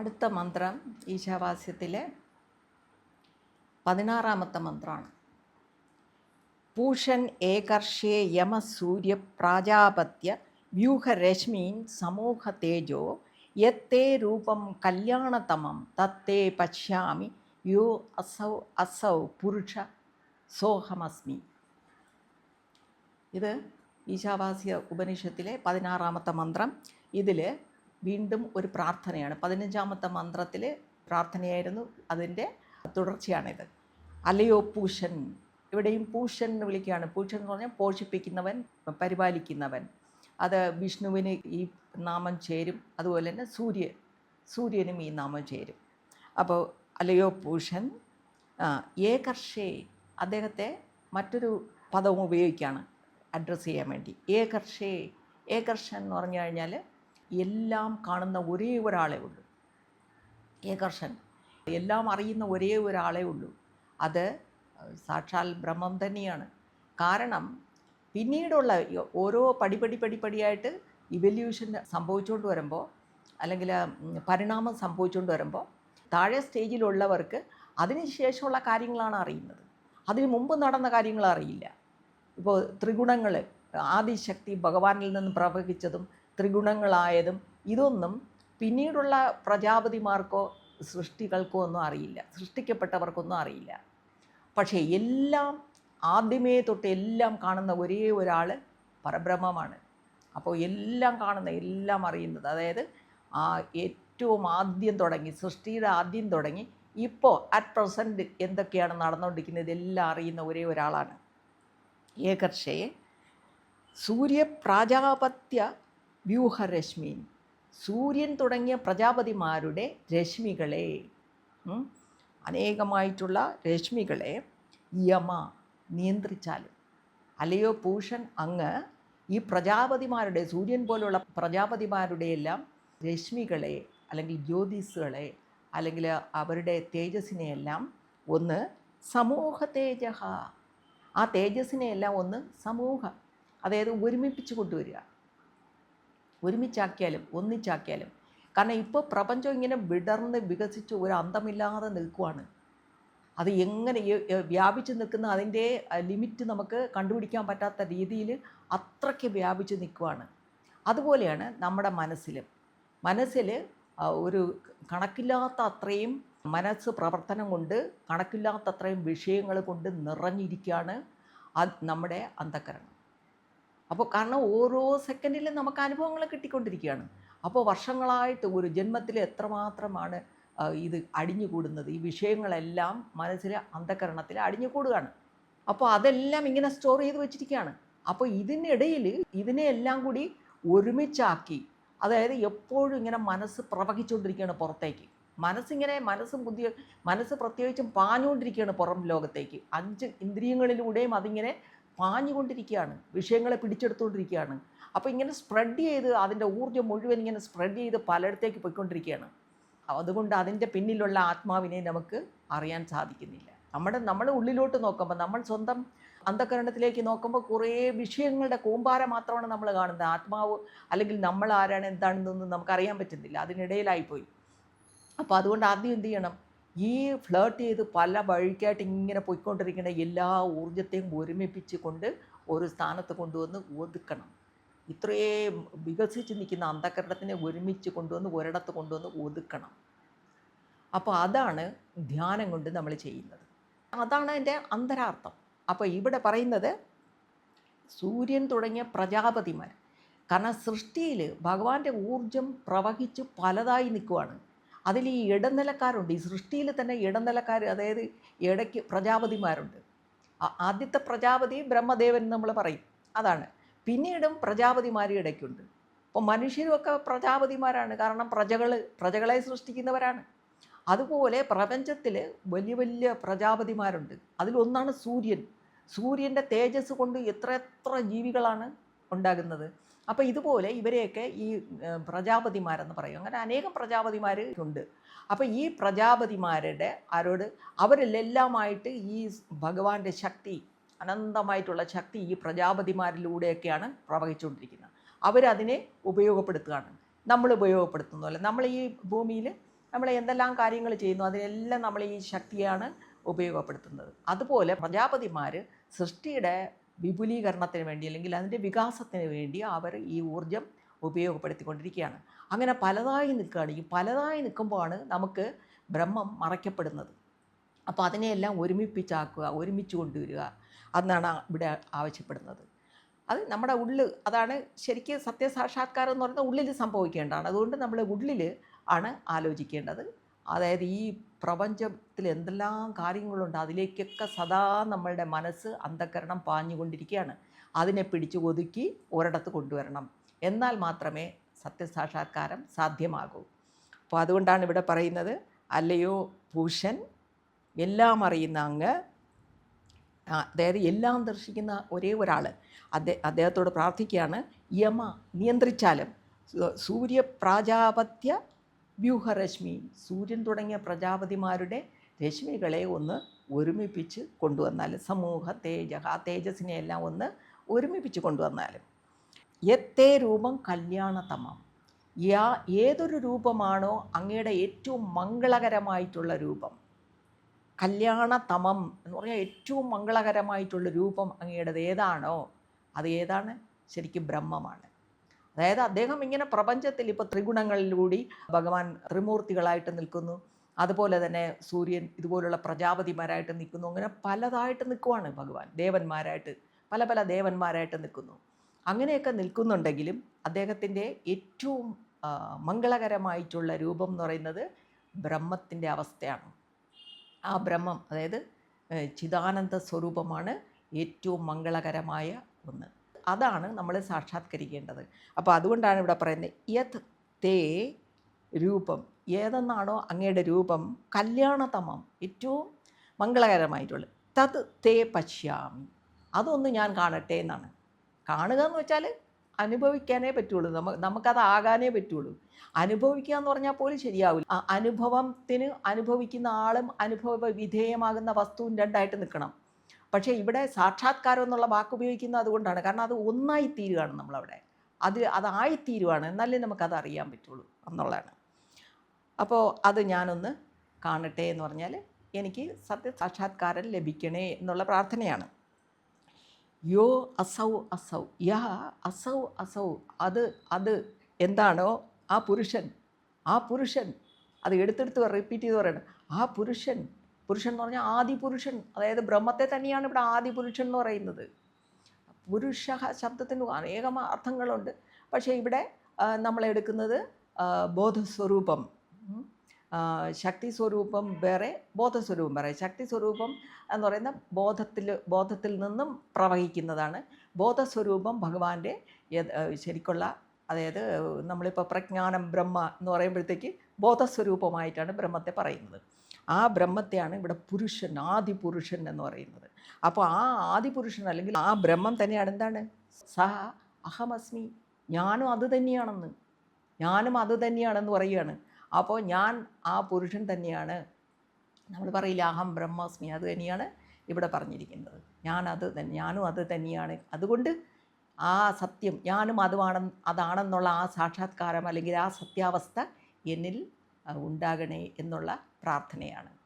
അടുത്ത മന്ത്രം ഈശാവാസ്യത്തിലെ പതിനാറാമത്തെ മന്ത്രമാണ് പൂഷൻ ഏകർഷേ യമസൂര്യ പ്രാജാപത്യ വ്യൂഹരശ്മീൻ സമൂഹ തേജോ യത്തേ രൂപം കല്യാണതമം തത്തേ പശ്യാമി യോ അസൗ അസൗ പുരുഷ സോഹമസ്മി. ഇത് ഈശാവാസ്യ ഉപനിഷത്തിലെ പതിനാറാമത്തെ മന്ത്രം. ഇതിൽ വീണ്ടും ഒരു പ്രാർത്ഥനയാണ്. പതിനഞ്ചാമത്തെ മന്ത്രത്തിലെ പ്രാർത്ഥനയായിരുന്നു അതിന്റെ തുടർച്ചയാണിത്. അലയോ പൂഷൻ ഇവിടെയും പൂഷൻ എന്ന് വിളിക്കുകയാണ്. പൂഷൻ എന്ന് പറഞ്ഞാൽ പോഷിപ്പിക്കുന്നവൻ പരിപാലിക്കുന്നവൻ. അത് വിഷ്ണുവിന് ഈ നാമം ചേരും. അതുപോലെ തന്നെ സൂര്യ സൂര്യനും ഈ നാമം ചേരും. അപ്പോൾ അലയോ പൂഷൻ ഏകർഷേ അദ്ദേഹത്തെ മറ്റൊരു പദവും ഉപയോഗിക്കുകയാണ് അഡ്രസ്സ് ചെയ്യാൻ വേണ്ടി. ഏകർഷേ ഏകർഷൻ എന്ന് പറഞ്ഞു കഴിഞ്ഞാൽ എല്ലാം കാണുന്ന ഒരേ ഒരാളെ ഉള്ളൂ. ഏകർഷൻ എല്ലാം അറിയുന്ന ഒരേ ഒരാളെ ഉള്ളൂ. അത് സാക്ഷാൽ ബ്രഹ്മം തന്നെയാണ്. കാരണം പിന്നീടുള്ള ഓരോ പടിപടി പടിപടിയായിട്ട് ഇവല്യൂഷൻ സംഭവിച്ചുകൊണ്ട് വരുമ്പോൾ അല്ലെങ്കിൽ പരിണാമം സംഭവിച്ചുകൊണ്ട് വരുമ്പോൾ താഴെ സ്റ്റേജിലുള്ളവർക്ക് അതിനുശേഷമുള്ള കാര്യങ്ങളാണ് അറിയുന്നത്. അതിന് മുമ്പ് നടന്ന കാര്യങ്ങൾ അറിയില്ല. ഇപ്പോൾ ത്രിഗുണങ്ങൾ ആദിശക്തി ഭഗവാനിൽ നിന്ന് പ്രവഹിച്ചതും ത്രിഗുണങ്ങളായതും ഇതൊന്നും പിന്നീടുള്ള പ്രജാപതിമാർക്കോ സൃഷ്ടികൾക്കോ ഒന്നും അറിയില്ല. സൃഷ്ടിക്കപ്പെട്ടവർക്കൊന്നും അറിയില്ല. പക്ഷേ എല്ലാം ആദ്യമേ തൊട്ട് എല്ലാം കാണുന്ന ഒരേ ഒരാൾ പരബ്രഹ്മമാണ്. അപ്പോൾ എല്ലാം കാണുന്ന എല്ലാം അറിയുന്നത്. അതായത് ആ ഏറ്റവും ആദ്യം തുടങ്ങി സൃഷ്ടിയുടെ ആദ്യം തുടങ്ങി ഇപ്പോൾ അറ്റ് പ്രസന്റ് എന്തൊക്കെയാണ് നടന്നുകൊണ്ടിരിക്കുന്നത് ഇതെല്ലാം അറിയുന്ന ഒരേ ഒരാളാണ്. ഏകർഷയെ സൂര്യപ്രാജാപത്യ വ്യൂഹരശ്മീൻ സൂര്യൻ തുടങ്ങിയ പ്രജാപതിമാരുടെ രശ്മികളെ അനേകമായിട്ടുള്ള രശ്മികളെ യമ നിയന്ത്രിച്ചാലും അല്ലയോ പൂഷൻ അങ്ങ് ഈ പ്രജാപതിമാരുടെ സൂര്യൻ പോലുള്ള പ്രജാപതിമാരുടെ എല്ലാം രശ്മികളെ അല്ലെങ്കിൽ ജ്യോതിസുകളെ അല്ലെങ്കിൽ അവരുടെ തേജസ്സിനെയെല്ലാം ഒന്ന് സമൂഹ തേജഹ. ആ തേജസ്സിനെയെല്ലാം ഒന്ന് സമൂഹ അതായത് ഒരുമിപ്പിച്ച് കൊണ്ടുവരിക. ഒരുമിച്ചാക്കിയാലും ഒന്നിച്ചാക്കിയാലും. കാരണം ഇപ്പോൾ പ്രപഞ്ചം ഇങ്ങനെ വിടർന്ന് വികസിച്ച് ഒരു അന്തമില്ലാതെ നിൽക്കുവാണ്. അത് എങ്ങനെ വ്യാപിച്ച് നിൽക്കുന്ന അതിന്റെ ലിമിറ്റ് നമുക്ക് കണ്ടുപിടിക്കാൻ പറ്റാത്ത രീതിയിൽ അത്രയ്ക്ക് വ്യാപിച്ച് നിൽക്കുവാണ്. അതുപോലെയാണ് നമ്മുടെ മനസ്സിൽ. ആ, ഒരു കണക്കില്ലാത്ത അത്രയും മനസ്സ് പ്രവർത്തനം കൊണ്ട് കണക്കില്ലാത്ത അത്രയും വിഷയങ്ങൾ കൊണ്ട് നിറഞ്ഞിരിക്കുകയാണ് നമ്മുടെ അന്ധക്കരണം അപ്പോൾ കാരണം ഓരോ സെക്കൻഡിലും നമുക്ക് അനുഭവങ്ങൾ കിട്ടിക്കൊണ്ടിരിക്കുകയാണ്. അപ്പോൾ വർഷങ്ങളായിട്ട് ഒരു ജന്മത്തിൽ എത്രമാത്രമാണ് ഇത് അടിഞ്ഞുകൂടുന്നത്? ഈ വിഷയങ്ങളെല്ലാം മനസ്സിൽ അന്ധകരണത്തിൽ അടിഞ്ഞുകൂടുകയാണ്. അപ്പോൾ അതെല്ലാം ഇങ്ങനെ സ്റ്റോർ ചെയ്ത് വെച്ചിരിക്കുകയാണ്. അപ്പോൾ ഇതിനിടയിൽ ഇതിനെ എല്ലാം കൂടി ഒരുമിച്ചാക്കി അതായത് എപ്പോഴും ഇങ്ങനെ മനസ്സ് പ്രവഹിച്ചുകൊണ്ടിരിക്കുകയാണ് പുറത്തേക്ക്. മനസ്സിങ്ങനെ മനസ്സും ബുദ്ധി മനസ്സ് പ്രത്യേകിച്ചും പാഞ്ഞുകൊണ്ടിരിക്കുകയാണ് പുറം ലോകത്തേക്ക്. അഞ്ച് ഇന്ദ്രിയങ്ങളിലൂടെയും അതിങ്ങനെ പാഞ്ഞുകൊണ്ടിരിക്കുകയാണ് വിഷയങ്ങളെ പിടിച്ചെടുത്തുകൊണ്ടിരിക്കുകയാണ്. അപ്പോൾ ഇങ്ങനെ സ്പ്രെഡ് ചെയ്ത് അതിന്റെ ഊർജം മുഴുവൻ ഇങ്ങനെ സ്പ്രെഡ് ചെയ്ത് പലയിടത്തേക്ക് പോയിക്കൊണ്ടിരിക്കുകയാണ്. അതുകൊണ്ട് അതിന്റെ പിന്നിലുള്ള ആത്മാവിനെ നമുക്ക് അറിയാൻ സാധിക്കുന്നില്ല. നമ്മുടെ നമ്മൾ ഉള്ളിലോട്ട് നോക്കുമ്പോൾ നമ്മൾ സ്വന്തം അന്ധകരണത്തിലേക്ക് നോക്കുമ്പോൾ കുറേ വിഷയങ്ങളുടെ കൂമ്പാരം മാത്രമാണ് നമ്മൾ കാണുന്നത്. ആത്മാവ് അല്ലെങ്കിൽ നമ്മൾ ആരാണ് എന്താണെന്നൊന്നും നമുക്കറിയാൻ പറ്റുന്നില്ല. അതിനിടയിലായിപ്പോയി. അപ്പോൾ അതുകൊണ്ട് ആദ്യം എന്ത് ചെയ്യണം? ഈ ഫ്ലേർട്ട് ചെയ്ത് പല വഴിക്കായിട്ട് ഇങ്ങനെ പോയിക്കൊണ്ടിരിക്കുന്ന എല്ലാ ഊർജത്തെയും ഒരുമിപ്പിച്ച് കൊണ്ട് ഒരു സ്ഥാനത്ത് കൊണ്ടുവന്ന് ഒതുക്കണം. ഇത്രയും വികസിച്ച് നിൽക്കുന്ന അന്ധകരണത്തിനെ ഒരുമിച്ച് കൊണ്ടുവന്ന് ഒരിടത്ത് കൊണ്ടുവന്ന് ഒതുക്കണം. അപ്പോൾ അതാണ് ധ്യാനം കൊണ്ട് നമ്മൾ ചെയ്യുന്നത്. അതാണ് എന്റെ അന്തരാർത്ഥം. അപ്പോൾ ഇവിടെ പറയുന്നത് സൂര്യൻ തുടങ്ങിയ പ്രജാപതിമാർ. കാരണം സൃഷ്ടിയിൽ ഭഗവാന്റെ ഊർജം പ്രവഹിച്ച് പലതായി നിൽക്കുവാണ്. അതിൽ ഈ ഇടനിലക്കാരുണ്ട്. ഈ സൃഷ്ടിയിൽ തന്നെ ഇടനിലക്കാർ അതായത് ഇടയ്ക്ക് പ്രജാപതിമാരുണ്ട്. ആദ്യത്തെ പ്രജാപതി ബ്രഹ്മദേവൻ നമ്മൾ പറയും. അതാണ്. പിന്നീടും പ്രജാപതിമാർ ഇടയ്ക്കുണ്ട്. അപ്പോൾ മനുഷ്യരുമൊക്കെ പ്രജാപതിമാരാണ്. കാരണം പ്രജകൾ പ്രജകളെ സൃഷ്ടിക്കുന്നവരാണ്. അതുപോലെ പ്രപഞ്ചത്തിൽ വലിയ വലിയ പ്രജാപതിമാരുണ്ട്. അതിലൊന്നാണ് സൂര്യൻ. സൂര്യന്റെ തേജസ് കൊണ്ട് എത്ര എത്ര ജീവികളാണ് ഉണ്ടാകുന്നത്. അപ്പോൾ ഇതുപോലെ ഇവരെയൊക്കെ ഈ പ്രജാപതിമാരെന്ന് പറയും. അങ്ങനെ അനേകം പ്രജാപതിമാർ ഉണ്ട്. അപ്പോൾ ഈ പ്രജാപതിമാരുടെ ആരോട് അവരിലെല്ലാമായിട്ട് ഈ ഭഗവാന്റെ ശക്തി അനന്തമായിട്ടുള്ള ശക്തി ഈ പ്രജാപതിമാരിലൂടെയൊക്കെയാണ് പ്രവഹിച്ചുകൊണ്ടിരിക്കുന്നത്. അവരതിനെ ഉപയോഗപ്പെടുത്തുകയാണ്. നമ്മൾ ഉപയോഗപ്പെടുത്തുന്ന പോലെ നമ്മൾ ഈ ഭൂമിയിൽ നമ്മൾ എന്തെല്ലാം കാര്യങ്ങൾ ചെയ്യുന്നു അതിനെല്ലാം നമ്മൾ ഈ ശക്തിയാണ് ഉപയോഗപ്പെടുത്തുന്നത്. അതുപോലെ പ്രജാപതിമാർ സൃഷ്ടിയുടെ വിപുലീകരണത്തിന് വേണ്ടി അല്ലെങ്കിൽ അതിന്റെ വികാസത്തിന് വേണ്ടി അവർ ഈ ഊർജം ഉപയോഗപ്പെടുത്തിക്കൊണ്ടിരിക്കുകയാണ്. അങ്ങനെ പലതായി നിൽക്കുകയാണ് ഈ പലതായി നിൽക്കുമ്പോഴാണ് നമുക്ക് ബ്രഹ്മം മറയ്ക്കപ്പെടുന്നത്. അപ്പോൾ അതിനെയെല്ലാം ഒരുമിപ്പിച്ചാക്കുക ഒരുമിച്ച് കൊണ്ടുവരിക എന്നാണ് ഇവിടെ ആവശ്യപ്പെടുന്നത്. അത് നമ്മുടെ ഉള്ളിൽ അതാണ് ശരിക്കും സത്യസാക്ഷാത്കാരം എന്ന് പറയുന്നത് ഉള്ളിൽ സംഭവിക്കേണ്ടതാണ്. അതുകൊണ്ട് നമ്മൾ ഉള്ളിൽ ആണ് ആലോചിക്കേണ്ടത്. അതായത് ഈ പ്രപഞ്ചത്തിൽ എന്തെല്ലാം കാര്യങ്ങളുണ്ട് അതിലേക്കൊക്കെ സദാ നമ്മളുടെ മനസ്സ് അന്ധകരണം പാഞ്ഞുകൊണ്ടിരിക്കുകയാണ്. അതിനെ പിടിച്ചു ഒതുക്കി ഒരിടത്ത് കൊണ്ടുവരണം. എന്നാൽ മാത്രമേ സത്യസാക്ഷാത്കാരം സാധ്യമാകൂ. അപ്പോൾ അതുകൊണ്ടാണ് ഇവിടെ പറയുന്നത് അല്ലയോ ഭൂഷൻ എല്ലാം അറിയുന്ന അങ്ങ് അതായത് എല്ലാം ദർശിക്കുന്ന ഒരേ ഒരാൾ അദ്ദേഹ അദ്ദേഹത്തോട് പ്രാർത്ഥിക്കുകയാണ് യമ നിയന്ത്രിച്ചാലും സൂര്യപ്രാജാപത്യ വ്യൂഹരശ്മി സൂര്യൻ തുടങ്ങിയ പ്രജാപതിമാരുടെ രശ്മികളെ ഒന്ന് ഒരുമിപ്പിച്ച് കൊണ്ടുവന്നാൽ സമൂഹ തേജ ആ തേജസ്സിനെ എല്ലാം ഒന്ന് ഒരുമിപ്പിച്ച് കൊണ്ടുവന്നാലും. എത്തേ രൂപം കല്യാണതമം. യാ ഏതൊരു രൂപമാണോ അങ്ങയുടെ ഏറ്റവും മംഗളകരമായിട്ടുള്ള രൂപം. കല്യാണതമം എന്ന് പറഞ്ഞാൽ ഏറ്റവും മംഗളകരമായിട്ടുള്ള രൂപം അങ്ങയുടേത് ഏതാണോ? അത് ഏതാണ്? ശരിക്കും ബ്രഹ്മമാണ്. അതായത് അദ്ദേഹം ഇങ്ങനെ പ്രപഞ്ചത്തിൽ ഇപ്പോൾ ത്രിഗുണങ്ങളിലൂടി ഭഗവാൻ ത്രിമൂർത്തികളായിട്ട് നിൽക്കുന്നു. അതുപോലെ തന്നെ സൂര്യൻ ഇതുപോലുള്ള പ്രജാപതിമാരായിട്ട് നിൽക്കുന്നു. അങ്ങനെ പലതായിട്ട് നിൽക്കുവാണ് ഭഗവാൻ. ദേവന്മാരായിട്ട് പല പല ദേവന്മാരായിട്ട് നിൽക്കുന്നു. അങ്ങനെയൊക്കെ നിൽക്കുന്നുണ്ടെങ്കിലും അദ്ദേഹത്തിന്റെ ഏറ്റവും മംഗളകരമായിട്ടുള്ള രൂപം എന്ന് പറയുന്നത് ബ്രഹ്മത്തിന്റെ അവസ്ഥയാണ്. ആ ബ്രഹ്മം അതായത് ചിദാനന്ദ സ്വരൂപമാണ് ഏറ്റവും മംഗളകരമായ ഒന്ന്. അതാണ് നമ്മൾ സാക്ഷാത്കരിക്കേണ്ടത്. അപ്പോൾ അതുകൊണ്ടാണ് ഇവിടെ പറയുന്നത് യത് തേ രൂപം. ഏതെന്നാണോ അങ്ങയുടെ രൂപം കല്യാണതമം. ഏറ്റവും മംഗളകരമായിട്ടുള്ളത്. തത് തേ പശ്യാമി. അതൊന്ന് ഞാൻ കാണട്ടെ എന്നാണ്. കാണുക എന്ന് വെച്ചാൽ അനുഭവിക്കാനേ പറ്റുള്ളൂ. നമുക്ക് നമുക്കത് ആകാനേ പറ്റുള്ളൂ. അനുഭവിക്കുക എന്ന് പറഞ്ഞാൽ പോലും ശരിയാവില്ല. അനുഭവത്തിന് അനുഭവിക്കുന്ന ആളും അനുഭവ വിധേയമാകുന്ന വസ്തുവും രണ്ടായിട്ട് നിൽക്കണം. പക്ഷേ ഇവിടെ സാക്ഷാത്കാരം എന്നുള്ള വാക്ക് ഉപയോഗിക്കുന്നത് അതുകൊണ്ടാണ്. കാരണം അത് ഒന്നായി തീരുകയാണ് നമ്മളവിടെ. അത് അതായിത്തീരുവാണ്. എന്നാലേ നമുക്കത് അറിയാൻ പറ്റുള്ളൂ എന്നുള്ളതാണ്. അപ്പോൾ അത് ഞാനൊന്ന് കാണട്ടെ എന്ന് പറഞ്ഞാൽ എനിക്ക് സത്യ സാക്ഷാത്കാരം ലഭിക്കണേ എന്നുള്ള പ്രാർത്ഥനയാണ്. യോ അസൗ അസൗ. യാ അസൗ അസൗ. അത് അത് എന്താണോ? ആ പുരുഷൻ. ആ പുരുഷൻ. അത് എടുത്തെടുത്ത് റിപ്പീറ്റ് ചെയ്ത് പറയണം. ആ പുരുഷൻ പുരുഷൻ എന്ന് പറഞ്ഞാൽ ആദിപുരുഷൻ അതായത് ബ്രഹ്മത്തെ തന്നെയാണ് ഇവിടെ ആദിപുരുഷൻ എന്ന് പറയുന്നത്. പുരുഷ ശബ്ദത്തിന് അനേകം അർത്ഥങ്ങളുണ്ട്. പക്ഷേ ഇവിടെ നമ്മളെടുക്കുന്നത് ബോധസ്വരൂപം. ശക്തി സ്വരൂപം വേറെ ബോധസ്വരൂപം വേറെ. ശക്തി സ്വരൂപം എന്ന് പറയുന്ന ബോധത്തിൽ ബോധത്തിൽ നിന്നും പ്രവഹിക്കുന്നതാണ്. ബോധസ്വരൂപം ഭഗവാന്റെ ശരിക്കുള്ള അതായത് നമ്മളിപ്പോൾ പ്രജ്ഞാനം ബ്രഹ്മ എന്ന് പറയുമ്പോഴത്തേക്ക് ബോധസ്വരൂപമായിട്ടാണ് ബ്രഹ്മത്തെ പറയുന്നത്. ആ ബ്രഹ്മത്തെയാണ് ഇവിടെ പുരുഷൻ ആദി പുരുഷൻ എന്ന് പറയുന്നത്. അപ്പോൾ ആ ആദി പുരുഷൻ അല്ലെങ്കിൽ ആ ബ്രഹ്മം തന്നെയാണ് എന്താണ്? സഹ അഹമസ്മി. ഞാനും അത് തന്നെയാണെന്ന്. ഞാനും അത് തന്നെയാണെന്ന് പറയുകയാണ്. അപ്പോൾ ഞാൻ ആ പുരുഷൻ തന്നെയാണ്. നമ്മൾ പറയില്ല അഹം ബ്രഹ്മാസ്മി അത് തന്നെയാണ് ഇവിടെ പറഞ്ഞിരിക്കുന്നത്. ഞാൻ തന്നെ ഞാനും അത് തന്നെയാണ്. അതുകൊണ്ട് ആ സത്യം ഞാനും അതുമാണ് അതാണെന്നുള്ള ആ സാക്ഷാത്കാരം അല്ലെങ്കിൽ ആ സത്യാവസ്ഥ എന്നിൽ ഉണ്ടാകണേ എന്നുള്ള പ്രാർത്ഥനയാണ്.